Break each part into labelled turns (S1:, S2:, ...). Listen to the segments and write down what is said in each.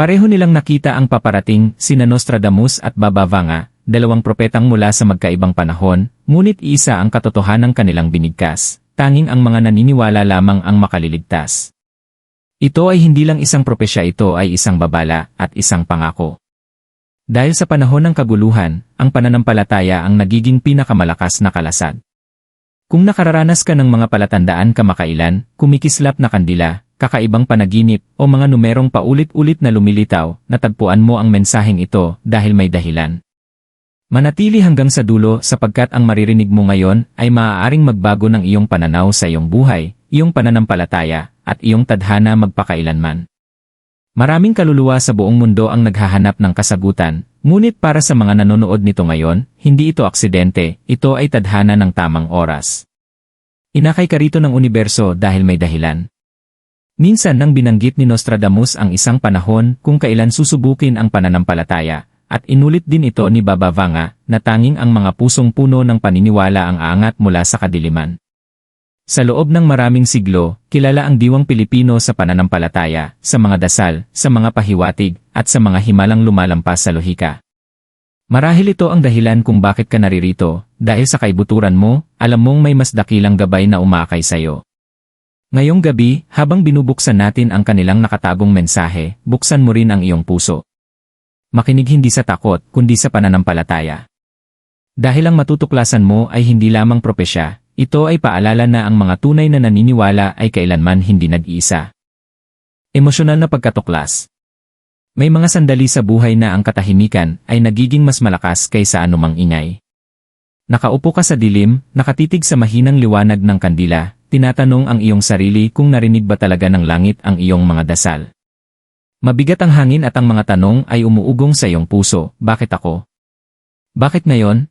S1: Pareho nilang nakita ang paparating, sina Nostradamus at Baba Vanga, dalawang propetang mula sa magkaibang panahon, ngunit isa ang katotohanang kanilang binigkas, tanging ang mga naniniwala lamang ang makaliligtas. Ito ay hindi lang isang propesya ito ay isang babala at isang pangako. Dahil sa panahon ng kaguluhan, ang pananampalataya ang nagiging pinakamalakas na kalasad. Kung nakararanas ka ng mga palatandaan kamakailan, kumikislap na kandila, kakaibang panaginip, o mga numerong paulit-ulit na lumilitaw, natagpuan mo ang mensaheng ito dahil may dahilan. Manatili hanggang sa dulo sapagkat ang maririnig mo ngayon ay maaaring magbago ng iyong pananaw sa iyong buhay, iyong pananampalataya, at iyong tadhana magpakailanman. Maraming kaluluwa sa buong mundo ang naghahanap ng kasagutan, ngunit para sa mga nanonood nito ngayon, hindi ito aksidente, ito ay tadhana ng tamang oras. Inakay ka rito ng universo dahil may dahilan. Minsan nang binanggit ni Nostradamus ang isang panahon kung kailan susubukin ang pananampalataya, at inulit din ito ni Baba Vanga na tanging ang mga pusong puno ng paniniwala ang aangat mula sa kadiliman. Sa loob ng maraming siglo, kilala ang diwang Pilipino sa pananampalataya, sa mga dasal, sa mga pahiwatig, at sa mga himalang lumalampas sa lohika. Marahil ito ang dahilan kung bakit ka naririto, dahil sa kaibuturan mo, alam mong may mas dakilang gabay na umakay sa'yo. Ngayong gabi, habang binubuksan natin ang kanilang nakatagong mensahe, buksan mo rin ang iyong puso. Makinig hindi sa takot, kundi sa pananampalataya. Dahil ang matutuklasan mo ay hindi lamang propesya, ito ay paalala na ang mga tunay na naniniwala ay kailanman hindi nag-iisa. Emosyonal na pagkatuklas. May mga sandali sa buhay na ang katahimikan ay nagiging mas malakas kaysa anumang ingay. Nakaupo ka sa dilim, nakatitig sa mahinang liwanag ng kandila, tinatanong ang iyong sarili kung narinig ba talaga ng langit ang iyong mga dasal. Mabigat ang hangin at ang mga tanong ay umuugong sa iyong puso, bakit ako? Bakit ngayon?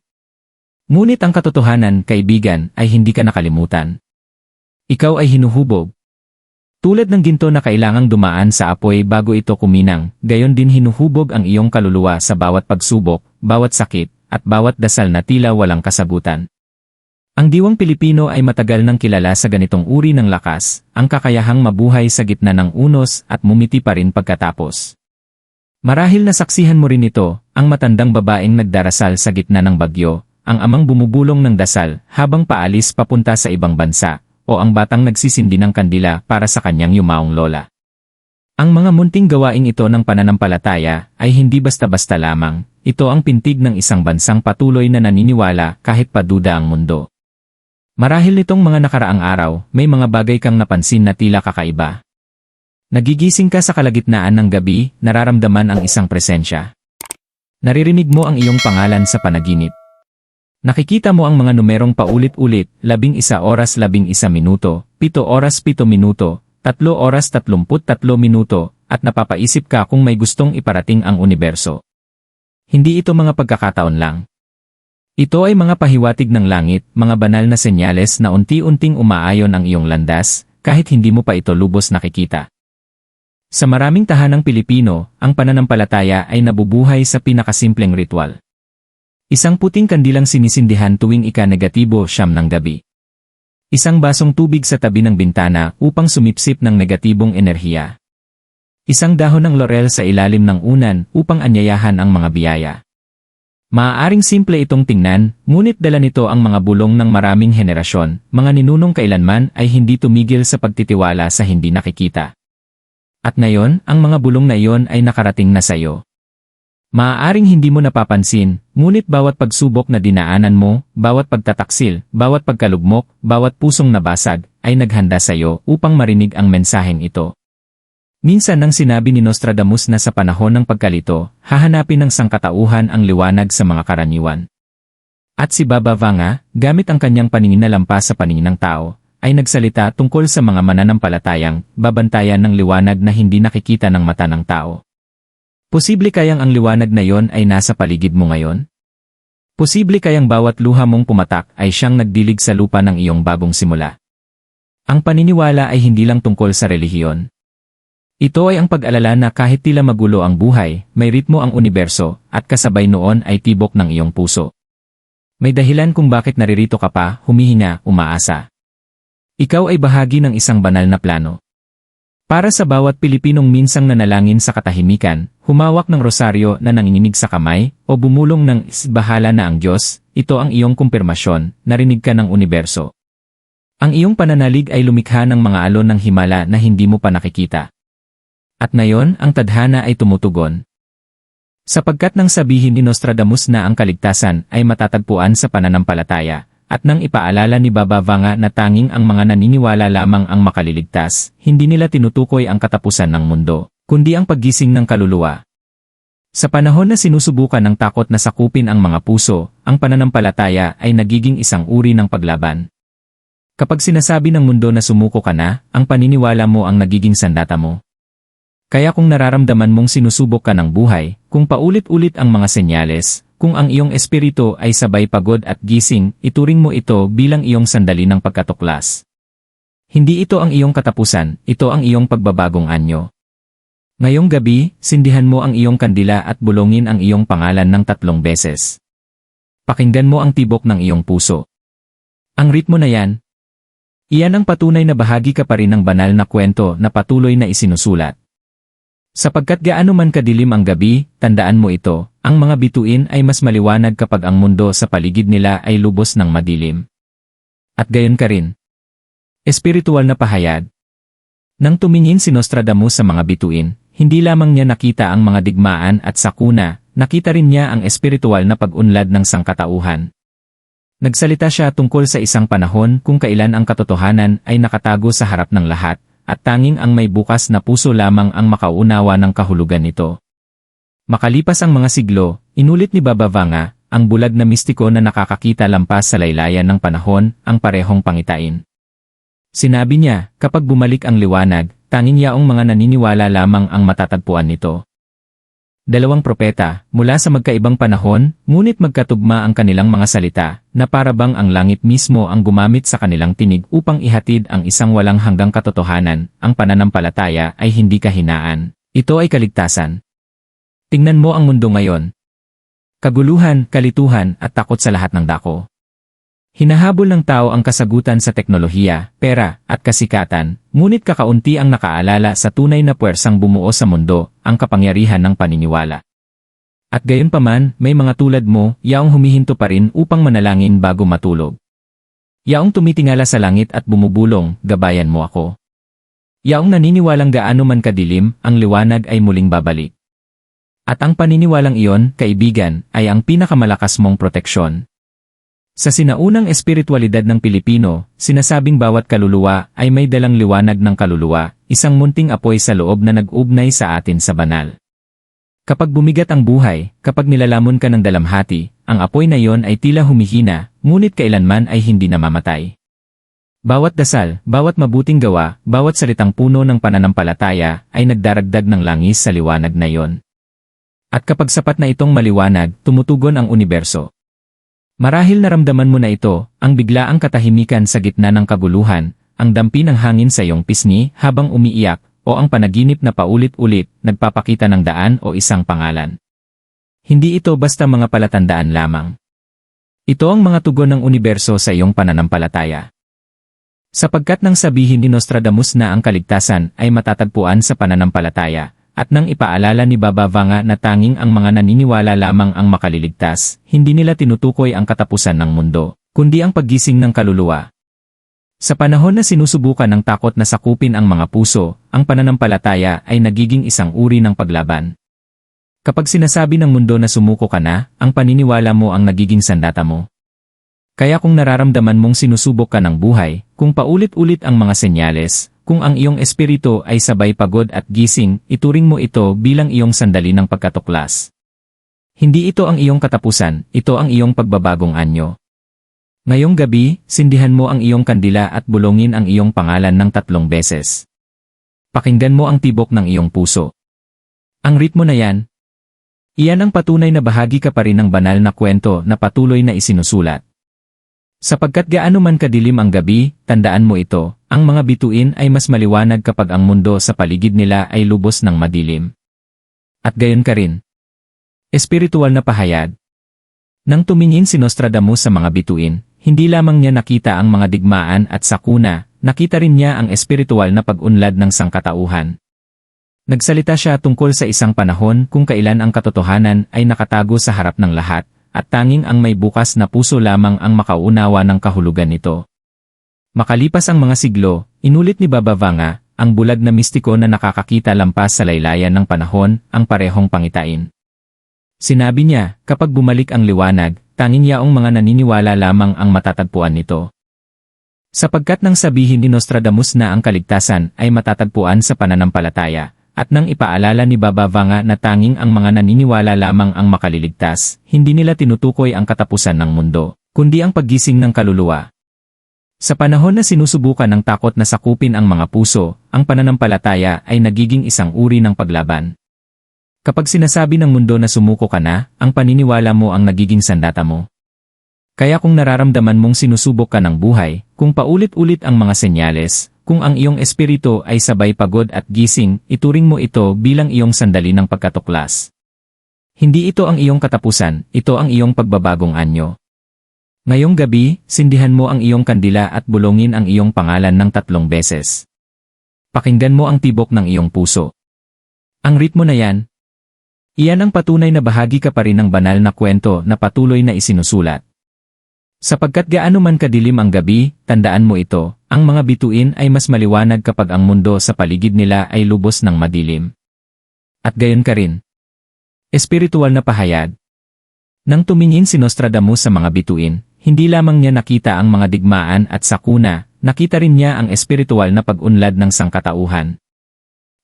S1: Ngunit ang katotohanan, kaibigan, ay hindi ka nakalimutan. Ikaw ay hinuhubog. Tulad ng ginto na kailangang dumaan sa apoy bago ito kuminang, gayon din hinuhubog ang iyong kaluluwa sa bawat pagsubok, bawat sakit, at bawat dasal na tila walang kasabutan. Ang diwang Pilipino ay matagal nang kilala sa ganitong uri ng lakas, ang kakayahang mabuhay sa gitna ng unos at mumiti pa rin pagkatapos. Marahil nasaksihan mo rin ito, ang matandang babaeng nagdarasal sa gitna ng bagyo, ang amang bumubulong ng dasal habang paalis papunta sa ibang bansa, o ang batang nagsisindi ng kandila para sa kanyang yumaong lola. Ang mga munting gawaing ito ng pananampalataya ay hindi basta-basta lamang, ito ang pintig ng isang bansang patuloy na naniniwala kahit paduda ang mundo. Marahil nitong mga nakaraang araw, may mga bagay kang napansin na tila kakaiba. Nagigising ka sa kalagitnaan ng gabi, nararamdaman ang isang presensya. Naririnig mo ang iyong pangalan sa panaginip. Nakikita mo ang mga numerong paulit-ulit, labing isa oras labing isa minuto, pito oras pito minuto, tatlo oras tatlumput tatlo minuto, at napapaisip ka kung may gustong iparating ang universo. Hindi ito mga pagkakataon lang. Ito ay mga pahiwatig ng langit, mga banal na senyales na unti-unting umaayon ang iyong landas, kahit hindi mo pa ito lubos nakikita. Sa maraming tahanang Pilipino, ang pananampalataya ay nabubuhay sa pinakasimpleng ritual. Isang puting kandilang sinisindihan tuwing ika-negatibo siyam ng gabi. Isang basong tubig sa tabi ng bintana upang sumipsip ng negatibong enerhiya. Isang dahon ng laurel sa ilalim ng unan upang anyayahan ang mga biyaya. Maaaring simple itong tingnan, ngunit dala nito ang mga bulong ng maraming henerasyon, mga ninunong kailanman ay hindi tumigil sa pagtitiwala sa hindi nakikita. At ngayon, ang mga bulong na iyon ay nakarating na sa iyo. Maaaring hindi mo napapansin, ngunit bawat pagsubok na dinaanan mo, bawat pagtataksil, bawat pagkalugmok, bawat pusong nabasag, ay naghanda sa iyo upang marinig ang mensaheng ito. Minsan nang sinabi ni Nostradamus na sa panahon ng pagkalito, hahanapin ng sangkatauhan ang liwanag sa mga karaniwan. At si Baba Vanga, gamit ang kanyang paningin na lampas sa paningin ng tao, ay nagsalita tungkol sa mga mananampalatayang babantayan ng liwanag na hindi nakikita ng mata ng tao. Posible kayang ang liwanag na yon ay nasa paligid mo ngayon? Posible kayang bawat luha mong pumatak ay siyang nagdilig sa lupa ng iyong bagong simula. Ang paniniwala ay hindi lang tungkol sa relihiyon. Ito ay ang pag-alala na kahit tila magulo ang buhay, may ritmo ang universo, at kasabay noon ay tibok ng iyong puso. May dahilan kung bakit naririto ka pa, humihinga, umaasa. Ikaw ay bahagi ng isang banal na plano. Para sa bawat Pilipinong minsang nanalangin sa katahimikan, humawak ng rosaryo na nanginginig sa kamay, o bumulong ng bahala na ang Diyos, ito ang iyong kumpirmasyon, narinig ka ng universo. Ang iyong pananalig ay lumikha ng mga alon ng himala na hindi mo pa nakikita. At ngayon, ang tadhana ay tumutugon. Sapagkat nang sabihin ni Nostradamus na ang kaligtasan ay matatagpuan sa pananampalataya, at nang ipaalala ni Baba Vanga na tanging ang mga naniniwala lamang ang makaliligtas, hindi nila tinutukoy ang katapusan ng mundo, kundi ang paggising ng kaluluwa. Sa panahon na sinusubukan ng takot na sakupin ang mga puso, ang pananampalataya ay nagiging isang uri ng paglaban. Kapag sinasabi ng mundo na sumuko ka na, ang paniniwala mo ang nagiging sandata mo. Kaya kung nararamdaman mong sinusubok ka ng buhay, kung paulit-ulit ang mga senyales, kung ang iyong espiritu ay sabay pagod at gising, ituring mo ito bilang iyong sandali ng pagkatuklas. Hindi ito ang iyong katapusan, ito ang iyong pagbabagong anyo. Ngayong gabi, sindihan mo ang iyong kandila at bulongin ang iyong pangalan ng tatlong beses. Pakinggan mo ang tibok ng iyong puso. Ang ritmo na yan, iyan ang patunay na bahagi ka pa rin ng banal na kwento na patuloy na isinusulat. Sapagkat gaano man kadilim ang gabi, tandaan mo ito, ang mga bituin ay mas maliwanag kapag ang mundo sa paligid nila ay lubos ng madilim. At gayon ka rin. Espiritual na pahayag. Nang tumingin si Nostradamus sa mga bituin, hindi lamang niya nakita ang mga digmaan at sakuna, nakita rin niya ang espiritual na pag-unlad ng sangkatauhan. Nagsalita siya tungkol sa isang panahon kung kailan ang katotohanan ay nakatago sa harap ng lahat, at tanging ang may bukas na puso lamang ang makaunawa ng kahulugan nito. Makalipas ang mga siglo, inulit ni Baba Vanga, ang bulag na mistiko na nakakakita lampas sa laylayan ng panahon, ang parehong pangitain. Sinabi niya, kapag bumalik ang liwanag, tanging yaong mga naniniwala lamang ang matatagpuan nito. Dalawang propeta, mula sa magkaibang panahon, ngunit magkatugma ang kanilang mga salita, na parabang ang langit mismo ang gumamit sa kanilang tinig upang ihatid ang isang walang hanggang katotohanan, ang pananampalataya ay hindi kahinaan. Ito ay kaligtasan. Tingnan mo ang mundo ngayon. Kaguluhan, kalituhan, at takot sa lahat ng dako. Hinahabol ng tao ang kasagutan sa teknolohiya, pera, at kasikatan, ngunit kakaunti ang nakaalala sa tunay na puwersang bumuo sa mundo, ang kapangyarihan ng paniniwala. At gayon paman, may mga tulad mo, yaong humihinto pa rin upang manalangin bago matulog. Yaong tumitingala sa langit at bumubulong, gabayan mo ako. Yaong naniniwalang gaano man kadilim, ang liwanag ay muling babalik. At ang paniniwalang iyon, kaibigan, ay ang pinakamalakas mong proteksyon. Sa sinaunang espiritualidad ng Pilipino, sinasabing bawat kaluluwa ay may dalang liwanag ng kaluluwa, isang munting apoy sa loob na nag-ugnay sa atin sa banal. Kapag bumigat ang buhay, kapag nilalamon ka ng dalamhati, ang apoy na iyon ay tila humihina, ngunit kailanman ay hindi namamatay. Bawat dasal, bawat mabuting gawa, bawat salitang puno ng pananampalataya ay nagdaragdag ng langis sa liwanag na iyon. At kapag sapat na itong maliwanag, tumutugon ang universo. Marahil naramdaman mo na ito, ang biglaang katahimikan sa gitna ng kaguluhan, ang dampi ng hangin sa iyong pisngi habang umiiyak, o ang panaginip na paulit-ulit, nagpapakita ng daan o isang pangalan. Hindi ito basta mga palatandaan lamang. Ito ang mga tugon ng universo sa iyong pananampalataya. Sapagkat nang sabihin ni Nostradamus na ang kaligtasan ay matatagpuan sa pananampalataya, at nang ipaalala ni Baba Vanga na tanging ang mga naniniwala lamang ang makaliligtas, hindi nila tinutukoy ang katapusan ng mundo, kundi ang paggising ng kaluluwa. Sa panahon na sinusubukan ng takot na sakupin ang mga puso, ang pananampalataya ay nagiging isang uri ng paglaban. Kapag sinasabi ng mundo na sumuko ka na, ang paniniwala mo ang nagiging sandata mo. Kaya kung nararamdaman mong sinusubok ka ng buhay, kung paulit-ulit ang mga senyales, kung ang iyong espiritu ay sabay pagod at gising, ituring mo ito bilang iyong sandali ng pagkatuklas. Hindi ito ang iyong katapusan, ito ang iyong pagbabagong anyo. Ngayong gabi, sindihan mo ang iyong kandila at bulongin ang iyong pangalan ng tatlong beses. Pakinggan mo ang tibok ng iyong puso. Ang ritmo na yan, iyan ang patunay na bahagi ka pa rin ng banal na kwento na patuloy na isinusulat. Sapagkat gaano man kadilim ang gabi, tandaan mo ito, ang mga bituin ay mas maliwanag kapag ang mundo sa paligid nila ay lubos ng madilim. At gayon ka rin. Espiritual na pahayag. Nang tumingin si Nostradamus sa mga bituin, hindi lamang niya nakita ang mga digmaan at sakuna, nakita rin niya ang espiritual na pag-unlad ng sangkatauhan. Nagsalita siya tungkol sa isang panahon kung kailan ang katotohanan ay nakatago sa harap ng lahat, at tanging ang may bukas na puso lamang ang makaunawa ng kahulugan nito. Makalipas ang mga siglo, inulit ni Baba Vanga, ang bulag na mistiko na nakakakita lampas sa laylayan ng panahon, ang parehong pangitain. Sinabi niya, kapag bumalik ang liwanag, tanging yaong mga naniniwala lamang ang matatagpuan nito. Sapagkat nang sabihin ni Nostradamus na ang kaligtasan ay matatagpuan sa pananampalataya, at nang ipaalala ni Baba Vanga na tanging ang mga naniniwala lamang ang makaliligtas, hindi nila tinutukoy ang katapusan ng mundo, kundi ang paggising ng kaluluwa. Sa panahon na sinusubukan ng takot na sakupin ang mga puso, ang pananampalataya ay nagiging isang uri ng paglaban. Kapag sinasabi ng mundo na sumuko ka na, ang paniniwala mo ang nagiging sandata mo. Kaya kung nararamdaman mong sinusubok ka ng buhay, kung paulit-ulit ang mga senyales, kung ang iyong espiritu ay sabay pagod at gising, ituring mo ito bilang iyong sandali ng pagkatuklas. Hindi ito ang iyong katapusan, ito ang iyong pagbabagong anyo. Ngayong gabi, sindihan mo ang iyong kandila at bulongin ang iyong pangalan ng tatlong beses. Pakinggan mo ang tibok ng iyong puso. Ang ritmo na yan, iyan ang patunay na bahagi ka pa rin ng banal na kwento na patuloy na isinusulat. Sapagkat gaano man kadilim ang gabi, tandaan mo ito, ang mga bituin ay mas maliwanag kapag ang mundo sa paligid nila ay lubos ng madilim. At gayon ka rin. Espiritual na pahayag. Nang tumingin si Nostradamus sa mga bituin, hindi lamang niya nakita ang mga digmaan at sakuna, nakita rin niya ang espiritual na pag-unlad ng sangkatauhan.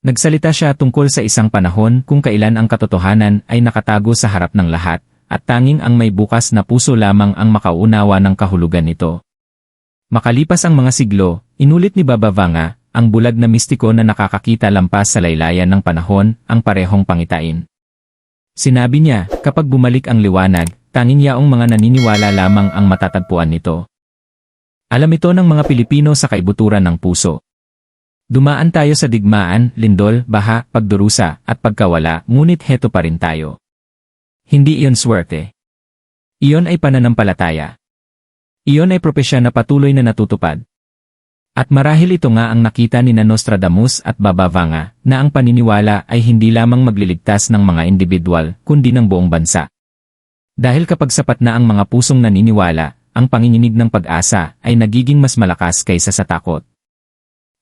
S1: Nagsalita siya tungkol sa isang panahon kung kailan ang katotohanan ay nakatago sa harap ng lahat, at tanging ang may bukas na puso lamang ang makaunawa ng kahulugan nito. Makalipas ang mga siglo, inulit ni Baba Vanga, ang bulag na mistiko na nakakakita lampas sa laylayan ng panahon, ang parehong pangitain. Sinabi niya, kapag bumalik ang liwanag, tanging yaong mga naniniwala lamang ang matatagpuan nito. Alam ito ng mga Pilipino sa kaibuturan ng puso. Dumaan tayo sa digmaan, lindol, baha, pagdurusa, at pagkawala, ngunit heto pa rin tayo. Hindi iyon swerte. Iyon ay pananampalataya. Iyon ay propesya na patuloy na natutupad. At marahil ito nga ang nakita ni Nostradamus at Babavanga, na ang paniniwala ay hindi lamang magliligtas ng mga individual, kundi ng buong bansa. Dahil kapag sapat na ang mga pusong naniniwala, ang panginginig ng pag-asa ay nagiging mas malakas kaysa sa takot.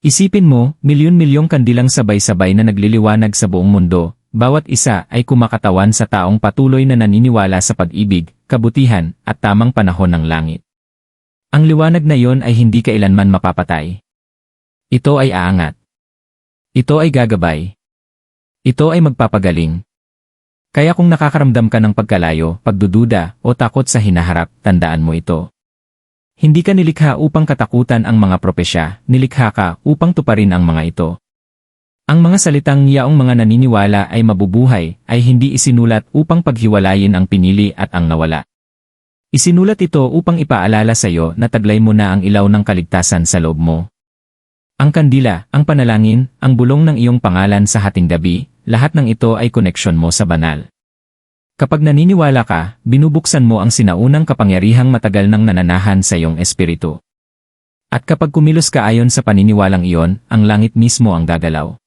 S1: Isipin mo, milyon-milyong kandilang sabay-sabay na nagliliwanag sa buong mundo, bawat isa ay kumakatawan sa taong patuloy na naniniwala sa pag-ibig, kabutihan, at tamang panahon ng langit. Ang liwanag na iyon ay hindi kailanman mapapatay. Ito ay aangat. Ito ay gagabay. Ito ay magpapagaling. Kaya kung nakakaramdam ka ng pagkalayo, pagdududa, o takot sa hinaharap, tandaan mo ito. Hindi ka nilikha upang katakutan ang mga propesya, nilikha ka upang tuparin ang mga ito. Ang mga salitang yaong mga naniniwala ay mabubuhay ay hindi isinulat upang paghiwalayin ang pinili at ang nawala. Isinulat ito upang ipaalala sa iyo na taglay mo na ang ilaw ng kaligtasan sa loob mo. Ang kandila, ang panalangin, ang bulong ng iyong pangalan sa hating gabi, lahat ng ito ay koneksyon mo sa banal. Kapag naniniwala ka, binubuksan mo ang sinaunang kapangyarihang matagal nang nananahan sa iyong espiritu. At kapag kumilos ka ayon sa paniniwalang iyon, ang langit mismo ang gagalaw.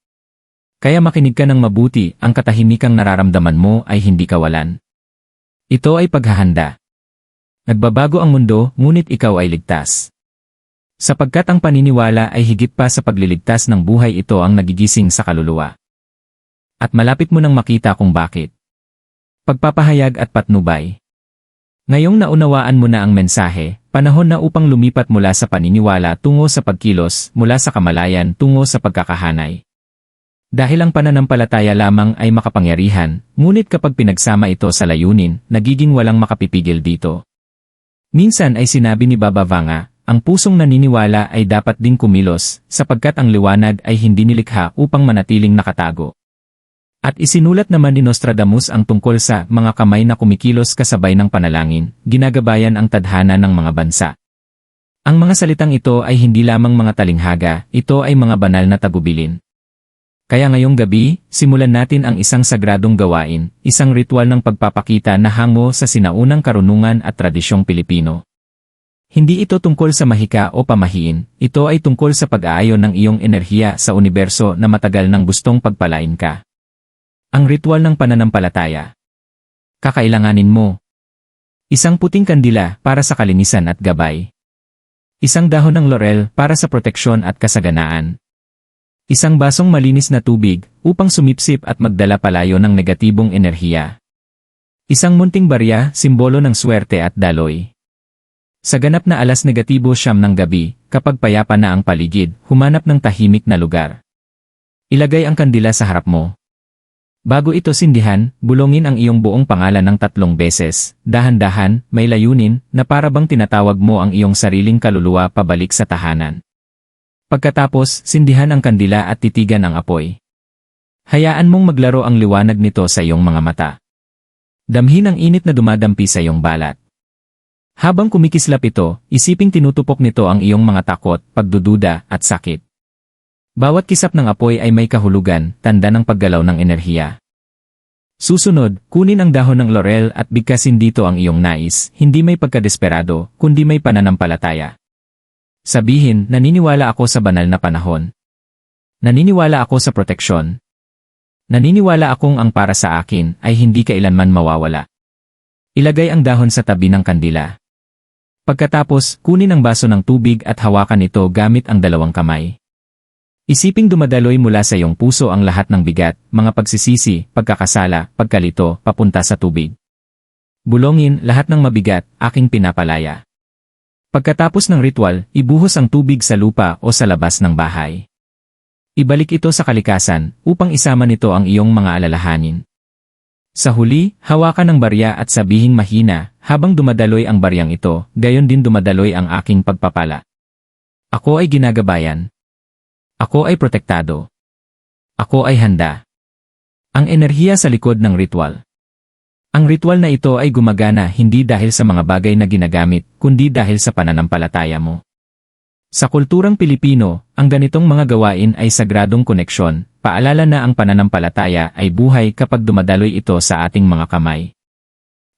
S1: Kaya makinig ka ng mabuti, ang katahimikang nararamdaman mo ay hindi kawalan. Ito ay paghahanda. Nagbabago ang mundo, ngunit ikaw ay ligtas. Sapagkat ang paniniwala ay higit pa sa pagliligtas ng buhay ito ang nagigising sa kaluluwa. At malapit mo nang makita kung bakit. Pagpapahayag at patnubay. Ngayong naunawaan mo na ang mensahe, panahon na upang lumipat mula sa paniniwala tungo sa pagkilos, mula sa kamalayan tungo sa pagkakahanay. Dahil ang pananampalataya lamang ay makapangyarihan, ngunit kapag pinagsama ito sa layunin, nagiging walang makapipigil dito. Minsan ay sinabi ni Baba Vanga, ang pusong naniniwala ay dapat din kumilos, sapagkat ang liwanag ay hindi nilikha upang manatiling nakatago. At isinulat naman ni Nostradamus ang tungkol sa mga kamay na kumikilos kasabay ng panalangin, ginagabayan ang tadhana ng mga bansa. Ang mga salitang ito ay hindi lamang mga talinghaga, ito ay mga banal na tagubilin. Kaya ngayong gabi, simulan natin ang isang sagradong gawain, isang ritual ng pagpapakita na hango sa sinaunang karunungan at tradisyong Pilipino. Hindi ito tungkol sa mahika o pamahiin, ito ay tungkol sa pag-aayon ng iyong enerhiya sa universo na matagal nang gustong pagpalain ka. Ang ritual ng pananampalataya. Kakailanganin mo. Isang puting kandila para sa kalinisan at gabay. Isang dahon ng laurel para sa proteksyon at kasaganaan. Isang basong malinis na tubig upang sumipsip at magdala palayo ng negatibong enerhiya. Isang munting barya, simbolo ng swerte at daloy. Sa ganap na alas negatibo siyam ng gabi, kapag payapa na ang paligid, humanap ng tahimik na lugar. Ilagay ang kandila sa harap mo. Bago ito sindihan, bulongin ang iyong buong pangalan ng tatlong beses, dahan-dahan, may layunin, na para bang tinatawag mo ang iyong sariling kaluluwa pabalik sa tahanan. Pagkatapos, sindihan ang kandila at titigan ang apoy. Hayaan mong maglaro ang liwanag nito sa iyong mga mata. Damhin ang init na dumadampi sa iyong balat. Habang kumikislap ito, isiping tinutupok nito ang iyong mga takot, pagdududa, at sakit. Bawat kisap ng apoy ay may kahulugan, tanda ng paggalaw ng enerhiya. Susunod, kunin ang dahon ng laurel at bigkasin dito ang iyong nais, hindi may pagkadesperado, kundi may pananampalataya. Sabihin, naniniwala ako sa banal na panahon. Naniniwala ako sa proteksyon. Naniniwala akong ang para sa akin ay hindi kailanman mawawala. Ilagay ang dahon sa tabi ng kandila. Pagkatapos, kunin ang baso ng tubig at hawakan ito gamit ang dalawang kamay. Isiping dumadaloy mula sa iyong puso ang lahat ng bigat, mga pagsisisi, pagkakasala, pagkalito, papunta sa tubig. Bulongin lahat ng mabigat, aking pinapalaya. Pagkatapos ng ritual, ibuhos ang tubig sa lupa o sa labas ng bahay. Ibalik ito sa kalikasan upang isama nito ang iyong mga alalahanin. Sa huli, hawakan ng barya at sabihing mahina, habang dumadaloy ang baryang ito, gayon din dumadaloy ang aking pagpapala. Ako ay ginagabayan. Ako ay protektado. Ako ay handa. Ang enerhiya sa likod ng ritual. Ang ritual na ito ay gumagana hindi dahil sa mga bagay na ginagamit, kundi dahil sa pananampalataya mo. Sa kulturang Pilipino, ang ganitong mga gawain ay sagradong koneksyon, paalala na ang pananampalataya ay buhay kapag dumadaloy ito sa ating mga kamay.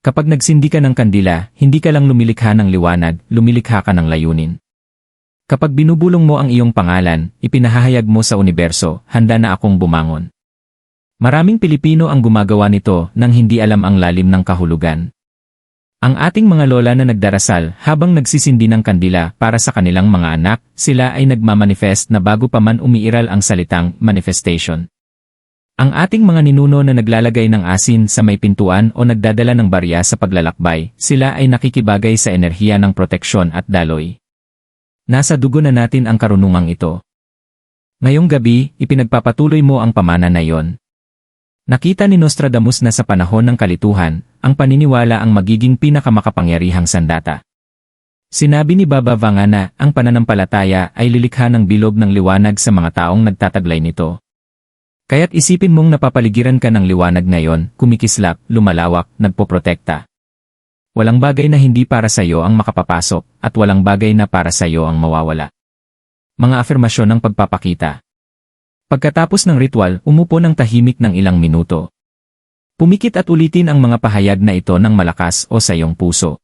S1: Kapag nagsindi ka ng kandila, hindi ka lang lumilikha ng liwanag, lumilikha ka ng layunin. Kapag binubulong mo ang iyong pangalan, ipinahahayag mo sa universo, handa na akong bumangon. Maraming Pilipino ang gumagawa nito nang hindi alam ang lalim ng kahulugan. Ang ating mga lola na nagdarasal habang nagsisindi ng kandila para sa kanilang mga anak, sila ay nagmamanifest na bago pa man umiiral ang salitang manifestation. Ang ating mga ninuno na naglalagay ng asin sa may pintuan o nagdadala ng barya sa paglalakbay, sila ay nakikibagay sa enerhiya ng proteksyon at daloy. Nasa dugo na natin ang karunungang ito. Ngayong gabi, ipinagpapatuloy mo ang pamana na yon. Nakita ni Nostradamus na sa panahon ng kalituhan, ang paniniwala ang magiging pinakamakapangyarihang sandata. Sinabi ni Baba Vanga na ang pananampalataya ay lilikha ng bilog ng liwanag sa mga taong nagtataglay nito. Kaya't isipin mong napapaligiran ka ng liwanag ngayon, kumikislap, lumalawak, nagpoprotekta. Walang bagay na hindi para sa iyo ang makapapasok, at walang bagay na para sa iyo ang mawawala. Mga afirmasyon ng pagpapakita. Pagkatapos ng ritual, umupo ng tahimik ng ilang minuto. Pumikit at ulitin ang mga pahayag na ito ng malakas o sa iyong puso.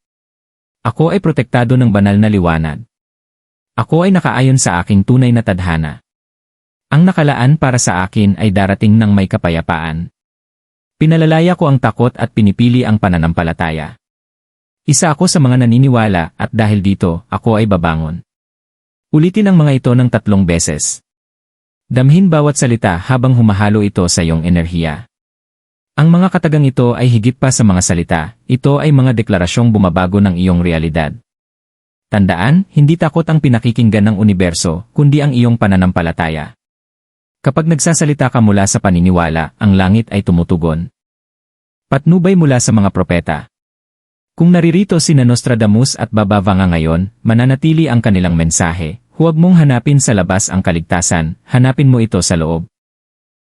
S1: Ako ay protektado ng banal na liwanag. Ako ay nakaayon sa aking tunay na tadhana. Ang nakalaan para sa akin ay darating ng may kapayapaan. Pinalalaya ko ang takot at pinipili ang pananampalataya. Isa ako sa mga naniniwala at dahil dito, ako ay babangon. Ulitin ang mga ito ng tatlong beses. Damhin bawat salita habang humahalo ito sa iyong enerhiya. Ang mga katagang ito ay higit pa sa mga salita, ito ay mga deklarasyong bumabago ng iyong realidad. Tandaan, hindi takot ang pinakikinggan ng universo, kundi ang iyong pananampalataya. Kapag nagsasalita ka mula sa paniniwala, ang langit ay tumutugon. Patnubay mula sa mga propeta. Kung naririto si Nostradamus at Babavanga ngayon, mananatili ang kanilang mensahe, Huwag mong hanapin sa labas ang kaligtasan, hanapin mo ito sa loob.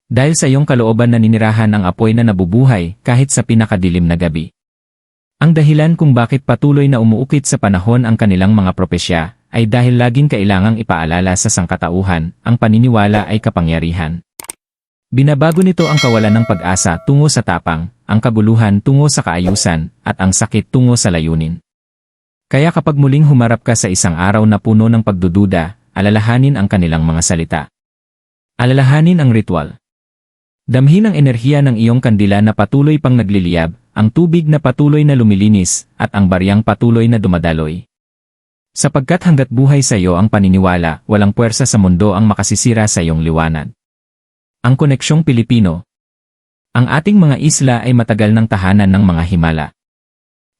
S1: Dahil sa iyong kalooban naninirahan ang apoy na nabubuhay kahit sa pinakadilim na gabi. Ang dahilan kung bakit patuloy na umuukit sa panahon ang kanilang mga propesya ay dahil laging kailangang ipaalala sa sangkatauhan, ang paniniwala ay kapangyarihan. Binabago nito ang kawalan ng pag-asa tungo sa tapang, ang kabuluhan tungo sa kaayusan, at ang sakit tungo sa layunin. Kaya kapag muling humarap ka sa isang araw na puno ng pagdududa, alalahanin ang kanilang mga salita. Alalahanin ang ritual. Damhin ang enerhiya ng iyong kandila na patuloy pang nagliliyab, ang tubig na patuloy na lumilinis, at ang baryang patuloy na dumadaloy. Sapagkat hanggat buhay sa iyo ang paniniwala, walang puwersa sa mundo ang makasisira sa iyong liwanag. Ang koneksyong Pilipino Ang ating mga isla ay matagal ng tahanan ng mga himala.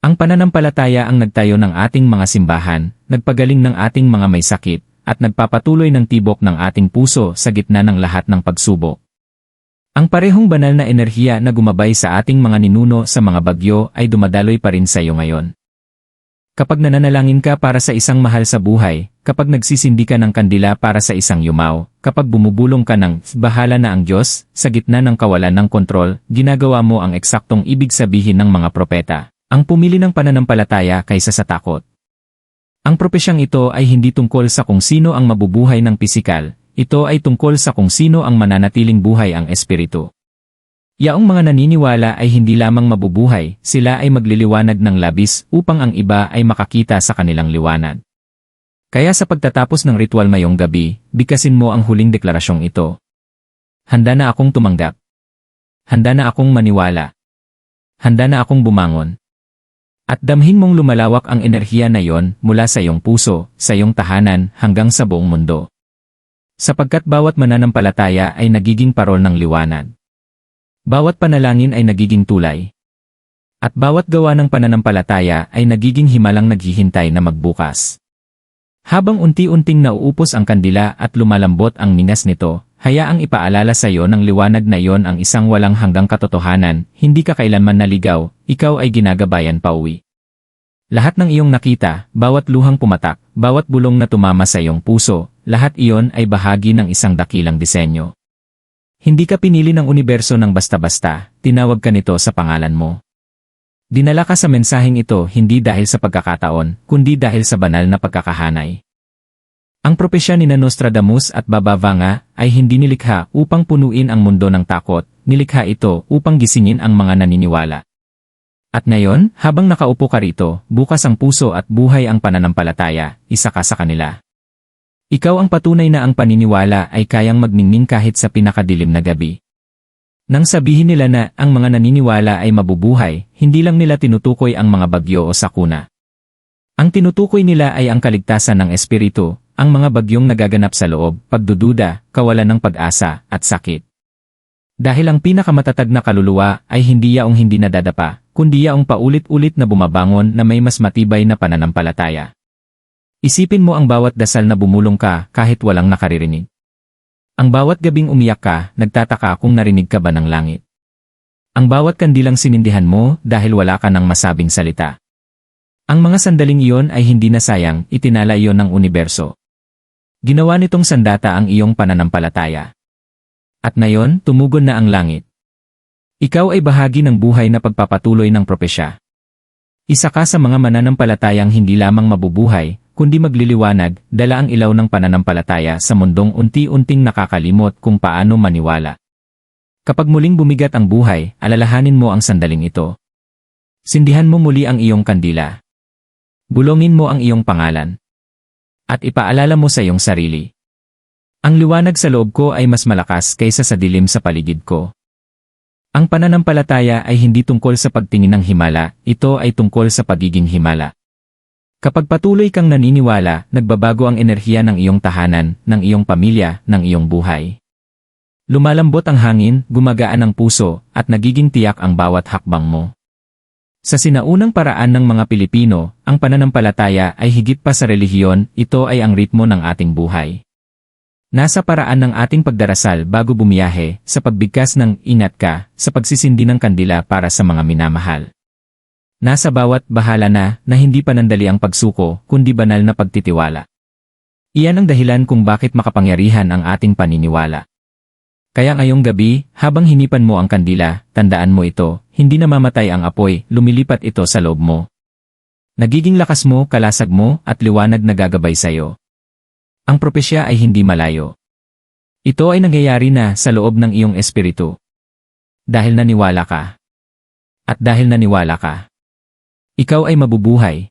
S1: Ang pananampalataya ang nagtayo ng ating mga simbahan, nagpagaling ng ating mga may sakit, at nagpapatuloy ng tibok ng ating puso sa gitna ng lahat ng pagsubok. Ang parehong banal na enerhiya na gumabay sa ating mga ninuno sa mga bagyo ay dumadaloy pa rin sa iyo ngayon. Kapag nananalangin ka para sa isang mahal sa buhay, kapag nagsisindi ka ng kandila para sa isang yumaw, kapag bumubulong ka ng bahala na ang Diyos, sa gitna ng kawalan ng kontrol, ginagawa mo ang eksaktong ibig sabihin ng mga propeta, ang pumili ng pananampalataya kaysa sa takot. Ang propesyang ito ay hindi tungkol sa kung sino ang mabubuhay ng pisikal, ito ay tungkol sa kung sino ang mananatiling buhay ang espiritu. Yaong mga naniniwala ay hindi lamang mabubuhay, sila ay magliliwanag ng labis upang ang iba ay makakita sa kanilang liwanag. Kaya sa pagtatapos ng ritual mayong gabi, bigkasin mo ang huling deklarasyong ito. Handa na akong tumanggap. Handa na akong maniwala. Handa na akong bumangon. At damhin mong lumalawak ang enerhiya na yon mula sa iyong puso, sa iyong tahanan, hanggang sa buong mundo. Sapagkat bawat mananampalataya ay nagiging parol ng liwanag. Bawat panalangin ay nagiging tulay. At bawat gawa ng pananampalataya ay nagiging himalang naghihintay na magbukas. Habang unti-unting nauupos ang kandila at lumalambot ang minas nito, hayaang ipaalala sa iyo ng liwanag na iyon ang isang walang hanggang katotohanan, hindi ka kailanman naligaw, ikaw ay ginagabayan pauwi. Lahat ng iyong nakita, bawat luhang pumatak, bawat bulong na tumama sa iyong puso, lahat iyon ay bahagi ng isang dakilang disenyo. Hindi ka pinili ng universo ng basta-basta, tinawag ka nito sa pangalan mo. Dinala ka sa mensaheng ito hindi dahil sa pagkakataon, kundi dahil sa banal na pagkakahanay. Ang propesya ni Nostradamus at Baba Vanga ay hindi nilikha upang punuin ang mundo ng takot, nilikha ito upang gisingin ang mga naniniwala. At ngayon, habang nakaupo ka rito, bukas ang puso at buhay ang pananampalataya, isa ka sa kanila. Ikaw ang patunay na ang paniniwala ay kayang magningning kahit sa pinakadilim na gabi. Nang sabihin nila na ang mga naniniwala ay mabubuhay, hindi lang nila tinutukoy ang mga bagyo o sakuna. Ang tinutukoy nila ay ang kaligtasan ng espiritu, ang mga bagyong nagaganap sa loob, pagdududa, kawalan ng pag-asa, at sakit. Dahil ang pinakamatatag na kaluluwa ay hindi yaong hindi nadadapa, kundi yaong paulit-ulit na bumabangon na may mas matibay na pananampalataya. Isipin mo ang bawat dasal na bumulong ka kahit walang nakaririnig. Ang bawat gabing umiyak ka, nagtataka kung narinig ka ba ng langit. Ang bawat kandilang sinindihan mo dahil wala ka ng masabing salita. Ang mga sandaling iyon ay hindi na sayang, itinala iyon ng universo. Ginawa nitong sandata ang iyong pananampalataya. At ngayon, tumugon na ang langit. Ikaw ay bahagi ng buhay na pagpapatuloy ng propesya. Isa ka sa mga mananampalatayang hindi lamang mabubuhay, kundi magliliwanag, dala ang ilaw ng pananampalataya sa mundong unti-unting nakakalimot kung paano maniwala. Kapag muling bumigat ang buhay, alalahanin mo ang sandaling ito. Sindihan mo muli ang iyong kandila. Bulongin mo ang iyong pangalan. At ipaalala mo sa iyong sarili. Ang liwanag sa loob ko ay mas malakas kaysa sa dilim sa paligid ko. Ang pananampalataya ay hindi tungkol sa pagtingin ng himala, ito ay tungkol sa pagiging himala. Kapag patuloy kang naniniwala, nagbabago ang enerhiya ng iyong tahanan, ng iyong pamilya, ng iyong buhay. Lumalambot ang hangin, gumagaan ang puso, at nagiging tiyak ang bawat hakbang mo. Sa sinaunang paraan ng mga Pilipino, ang pananampalataya ay higit pa sa relihiyon, ito ay ang ritmo ng ating buhay. Nasa paraan ng ating pagdarasal bago bumiyahe, sa pagbigkas ng inat ka, sa pagsisindi ng kandila para sa mga minamahal. Nasa bawat bahala na na hindi panandali ang pagsuko, kundi banal na pagtitiwala. Iyan ang dahilan kung bakit makapangyarihan ang ating paniniwala. Kaya ngayong gabi, habang hinipan mo ang kandila, tandaan mo ito, hindi namamatay ang apoy, lumilipat ito sa loob mo. Nagiging lakas mo, kalasag mo, at liwanag na gagabay sa iyo. Ang propesya ay hindi malayo. Ito ay nangyayari na sa loob ng iyong espiritu. Dahil naniwala ka. At dahil naniwala ka, ikaw ay mabubuhay.